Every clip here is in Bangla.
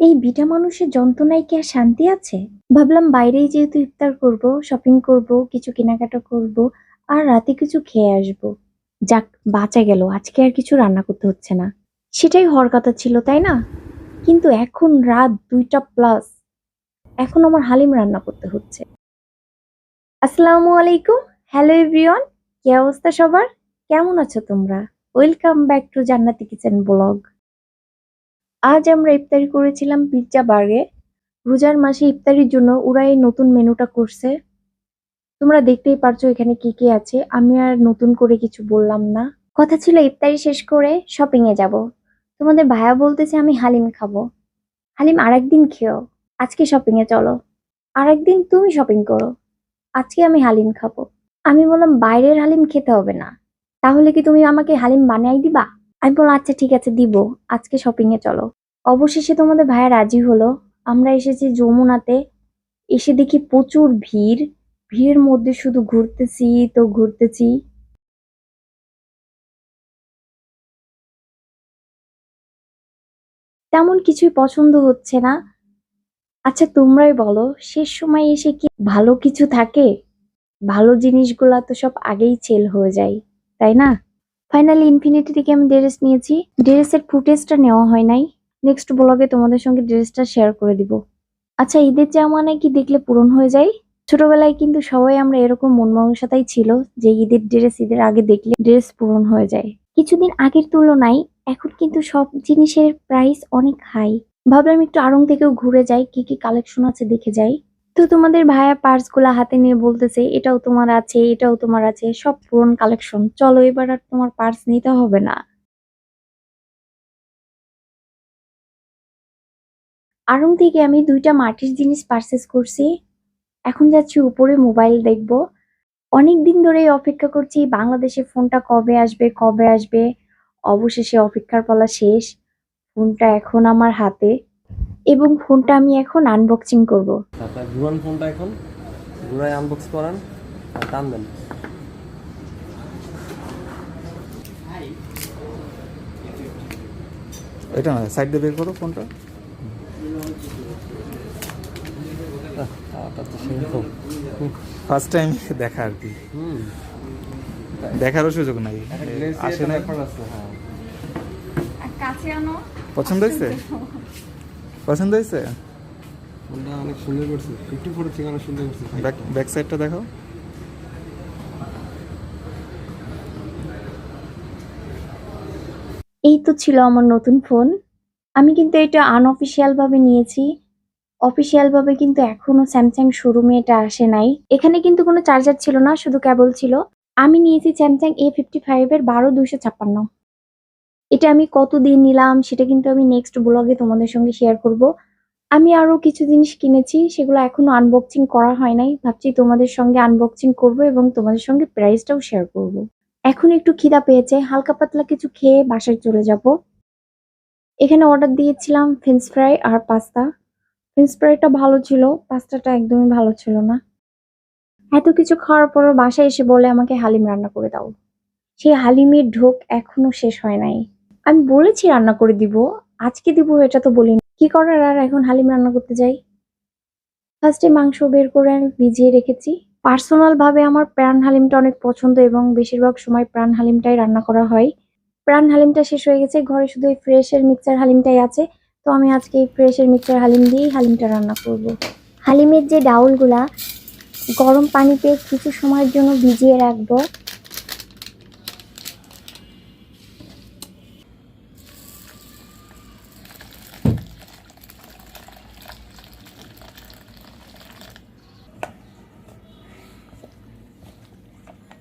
এই বিটা মানুষের যন্ত্রণায় কি আর শান্তি আছে? ভাবলাম বাইরেই যেহেতু ইফতার করব শপিং করব, কিছু কেনাকাটা করব, আর রাতে কিছু খেয়ে আসব। যাক, বাঁচা গেল, আজকে আর কিছু রান্না করতে হচ্ছে না। সেটাই হওয়ার কথা ছিল, তাই না? কিন্তু এখন রাত দুইটা প্লাস এখন আমার হালিম রান্না করতে হচ্ছে। আসসালামু আলাইকুম। হ্যালো এভরিওয়ান কি অবস্থা সবার? কেমন আছো তোমরা? Welcome back to Jannati kitchen blog আজ আমরা ইফতারি করেছিলাম পিৎজা বার্গে রোজার মাসে ইফতারির জন্য ওরা এই নতুন মেনুটা করছে। তোমরা দেখতেই পারছ এখানে কি কি আছে। আমি আর নতুন করে কিছু বললাম না। কথা ছিল ইফতারি শেষ করে শপিং এ যাব। তোমাদের ভাইয়া বলতেছে আমি হালিম খাব। হালিম আরেকদিন খেও। আজকে শপিং এ চলো। আরেকদিন তুমি শপিং করো। আজকে আমি হালিম খাব। আমি বললাম, বাইরের হালিম খেতে হবে না। তাহলে কি তুমি আমাকে হালিম বানাই দিবা? আমি বললাম আচ্ছা ঠিক আছে, দিব। আজকে শপিং এ চলো। অবশেষে তোমাদের ভাইয়া রাজি হলো। আমরা এসেছি যমুনাতে। এসে দেখি প্রচুর ভিড়। ভিড়ের মধ্যে শুধু ঘুরতেছি তো ঘুরতেছি। তেমন কিছুই পছন্দ হচ্ছে না। আচ্ছা তোমরাই বলো, শেষ সময় এসে কি ভালো কিছু থাকে? ভালো জিনিসগুলা তো সব আগেই সেল হয়ে যায়, তাই না? ফাইনালি ইনফিনিটি থেকে আমি ড্রেস নিয়েছি। ড্রেসের ফুটেজটা নেওয়া হয় নাই। নেক্সট ব্লগে তোমাদের সঙ্গে ড্রেসটা শেয়ার করে দিব। আচ্ছা ঈদের জামানায় কি দেখলে পূরণ হয়ে যায়? ছোটবেলায় কিন্তু সবাই আমরা এরকম মন মানসিকতাই ছিল যে ঈদের ড্রেস ঈদের আগে দেখলে ড্রেস পূরণ হয়ে যায়। কিছুদিন আগের তুলনায় এখন কিন্তু সব জিনিসের প্রাইস অনেক হাই ভাবলাম একটু আড়ং থেকেও ঘুরে যাই, কি কি কালেকশন আছে দেখে যাই। তো তোমাদের ভাইয়া পার্সগুলা হাতে নিয়ে বলতেছে, এটাও তোমার আছে, এটাও তোমার আছে, সব পুরন কালেকশন চলো, এবার আর তোমার পার্স নিতে হবে না। আড়ং থেকে আমি দুইটা মাটির জিনিস পারচেস করছি। এখন যাচ্ছি উপরে মোবাইল দেখব। অনেক দিন ধরেই অপেক্ষা করছি বাংলাদেশে ফোনটা কবে আসবে কবে আসবে? অবশেষে অপেক্ষার পালা শেষ। ফোনটা এখন আমার হাতে এবং ফোনটা আমি এখন আনবক্সিং করব। তারপর ঘুরান ফোনটা এখন। ঘুরায় আনবক্স করান আর টান দেন এটা না সাইড দিয়ে বের করো ফোনটা। ফার্স্ট টাইম দেখা আর কি। দেখারও সুযোগ নাই। আসে না হ্যাঁ। পছন্দ হয়েছে? পছন্দ হয়েছে? অনেক সুন্দর করছে। ফিফটি ফোর থেকে অনেক সুন্দর করছে। ব্যাক ব্যাক সাইডটা দেখো এই তো ছিল আমার নতুন ফোন। আমি কিন্তু এটা আনঅফিসিয়াল ভাবে নিয়েছি। ভাবে কিন্তু এখনও স্যামসাং শোরুমে এটা আসে নাই। এখানে কিন্তু কোনো চার্জার ছিল না, শুধু কেবল ছিল। আমি নিয়েছি স্যামসাং এ ফিফটি ফাইভ এর বারো দুইশো ছাপ্পান্ন। এটা আমি কত দিয়ে নিলাম, সেটা কিন্তু আমি নেক্সট ব্লগে তোমাদের সঙ্গে শেয়ার করব। আমি আরও কিছু জিনিস কিনেছি, সেগুলো এখনও আনবক্সিং করা হয় নাই। ভাবছি তোমাদের সঙ্গে আনবক্সিং করব এবং তোমাদের সঙ্গে প্রাইসটাও শেয়ার করব। এখন একটু খিদা পেয়েছে, হালকা পাতলা কিছু খেয়ে বাসায় চলে যাব। এখানে অর্ডার দিয়েছিলাম ফ্রেঞ্চ ফ্রাই আর পাস্তা ফ্রেঞ্চ ভালো ছিল পাস্তাটা একদমই ভালো ছিল না। এত কিছু খাওয়ার পরও বাসায় এসে বলে আমাকে হালিম রান্না করে দাও। সেই হালিমের ঢোক এখনও শেষ হয় নাই। আমি বলেছি রান্না করে দিব, আজকে দিব এটা তো বলিনি। কি করার আর এখন হালিম রান্না করতে যাই? ফার্স্টে মাংস বের করে আমি ভিজিয়ে রেখেছি। পার্সোনাল ভাবে আমার প্রাণ হালিমটা অনেক পছন্দ এবং বেশিরভাগ সময় প্রাণ হালিমটাই রান্না করা হয়। প্রাণ হালিমটা শেষ হয়ে গেছে, ঘরে শুধু এই ফ্রেশের মিক্সচার হালিমটাই আছে। তো আমি আজকে এই মিক্সার হালিম দিয়েই হালিমটা রান্না করব। হালিমের যে ডাউলগুলা, গরম পানিতে কিছু সময়ের জন্য ভিজিয়ে রাখব।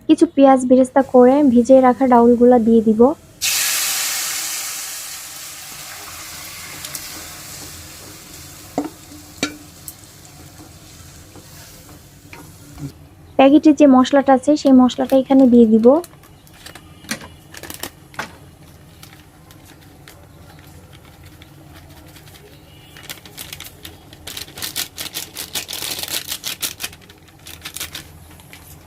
কিছু পেঁয়াজ বেরেস্তা করে ভিজিয়ে রাখা ডাউলগুলা দিয়ে দিব। প্যাকেটের যে মশলাটা আছে, সেই মশলাটা এখানে দিয়ে দিব।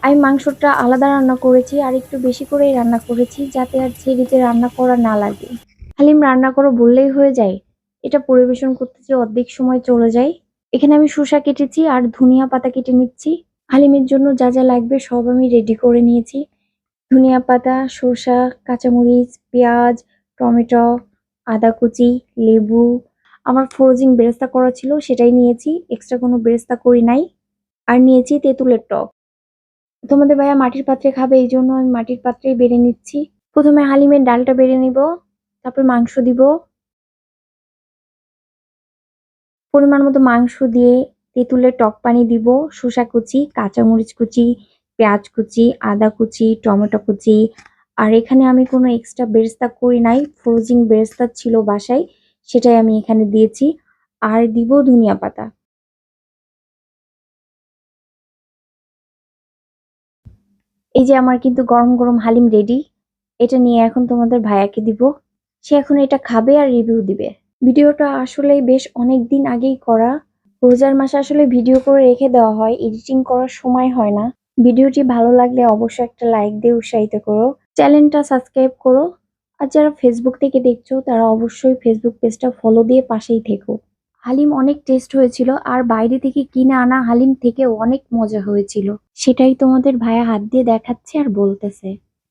আমি মাংসটা আলাদা রান্না করেছি, আর একটু বেশি করেই রান্না করেছি, যাতে আর ছেড়িতে রান্না করা না লাগে। হালিম, রান্না করো বললেই হয়ে যায়। এটা পরিবেশন করতে যে অর্ধেক সময় চলে যায়। এখানে আমি শসা কেটেছি আর ধনিয়া পাতা কেটে নিচ্ছি। হালিমের জন্য যা যা লাগবে সব আমি রেডি করে নিয়েছি। ধনিয়া পাতা শসা কাঁচামরিচ, পেঁয়াজ, টমেটো, আদা কুচি, লেবু, আমার ফ্রোজিং বেরেস্তা করা ছিল সেটাই নিয়েছি। এক্সট্রা কোনো বেরেস্তা করি নাই। আর নিয়েছি তেঁতুলের টক। তোমাদের ভাইয়া মাটির পাত্রে খাবে, এই জন্য আমি মাটির পাত্রেই বেড়ে নিচ্ছি। প্রথমে হালিমের ডালটা বেড়ে নিব, তারপর মাংস দিব। পরিমাণ মতো মাংস দিয়ে তেঁতুলের টক পানি দিব, শসা কুচি, কাঁচামরিচ কুচি, পেঁয়াজ কুচি, আদা কুচি, টমেটো কুচি। আর এখানে আমি কোনো এক্সট্রা বেরেস্তা করি নাই ফ্রোজিং বেরেস্তা ছিল বাসায়, সেটাই আমি এখানে দিয়েছি। আর দিব ধনিয়া পাতা। এই যে আমার কিন্তু গরম গরম হালিম রেডি এটা নিয়ে এখন তোমাদের ভাইয়াকে দিব। সে এখন এটা খাবে আর রিভিউ দিবে। ভিডিওটা আসলে বেশ অনেক দিন আগেই করা। রোজার মাসে আসলে ভিডিও করে রেখে দেওয়া হয় এডিটিং করার সময় হয় না। ভিডিওটি ভালো লাগলে অবশ্যই একটা লাইক দিয়ে উৎসাহিত করো। চ্যানেলটা সাবস্ক্রাইব করো। আর যারা ফেসবুক থেকে দেখছ, তারা অবশ্যই ফেসবুক পেজটা ফলো দিয়ে পাশেই থেকো। হালিম অনেক টেস্ট হয়েছিল, আর বাইরে থেকে কিনে আনা হালিম থেকে অনেক মজা হয়েছিল। সেটাই তোমাদের ভাইয়া হাত দিয়ে দেখাচ্ছে আর বলতেছে।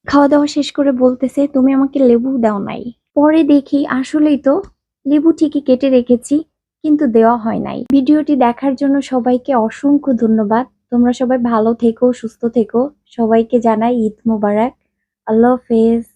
খাওয়া দাওয়া শেষ করে বলতেছে, তুমি আমাকে লেবু দাও নাই। পরে দেখি, আসলেই তো, লেবু ঠিকই কেটে রেখেছি। কিন্তু দেওয়া হয় নাই। ভিডিওটি দেখার জন্য সবাইকে অসংখ্য ধন্যবাদ। তোমরা সবাই ভালো থেকো, সুস্থ থেকো। সবাইকে জানাই ঈদ মোবারক। আল্লাহ হাফেজ।